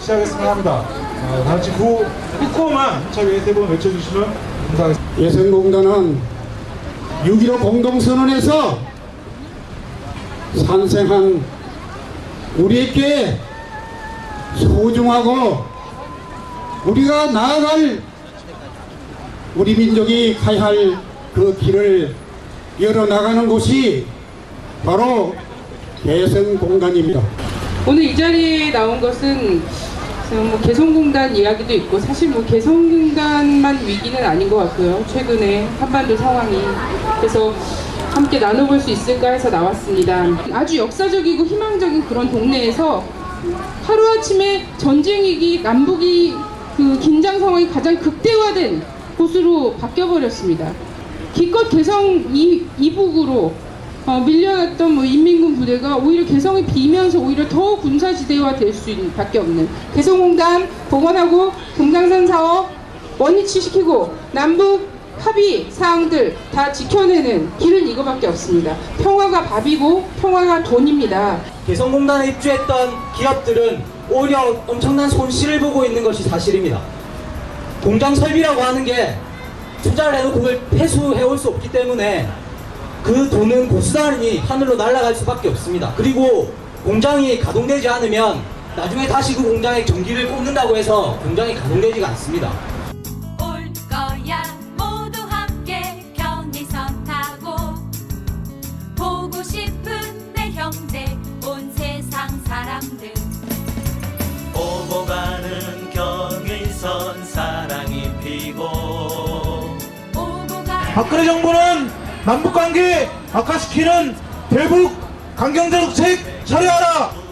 시작했으면 합니다. 어, 다 같이 구호, 후코만 힘차게 세번 외쳐주시면 감사하겠습니다. 예선공단은 6.15 공동선언에서 산생한 우리에게 소중하고 우리가 나아갈 우리 민족이 가야 할 그 길을 열어나가는 곳이 바로 개성공단입니다. 오늘 이 자리에 나온 것은 뭐 개성공단 이야기도 있고 사실 뭐 개성공단만 위기는 아닌 것 같고요. 최근에 한반도 상황이 그래서 함께 나눠볼 수 있을까 해서 나왔습니다. 아주 역사적이고 희망적인 그런 동네에서 하루아침에 전쟁이기 남북이 그 긴장 상황이 가장 극대화된 곳으로 바뀌어버렸습니다. 기껏 개성 이, 이북으로 어, 밀려났던 뭐 인민군 부대가 오히려 개성이 비면서 오히려 더 군사지대화 될 수밖에 없는 개성공단 복원하고 금강산 사업 원위치시키고 남북 합의 사항들 다 지켜내는 길은 이거밖에 없습니다. 평화가 밥이고 평화가 돈입니다. 개성공단에 입주했던 기업들은 오히려 엄청난 손실을 보고 있는 것이 사실입니다. 공장 설비라고 하는 게 투자를 해도 그걸 회수해 올 수 없기 때문에 그 돈은 고스란히 하늘로 날아갈 수밖에 없습니다. 그리고 공장이 가동되지 않으면 나중에 다시 그 공장에 전기를 꽂는다고 해서 공장이 가동되지가 않습니다. 올 거야 모두 함께 편의선 타고 보고 싶은 내 형제 온 세상 사람들 오고 가는 경의선 사랑이 피고 오고 가 박근혜 정부는 남북관계 악화시키는 대북 강경정책 철회하라!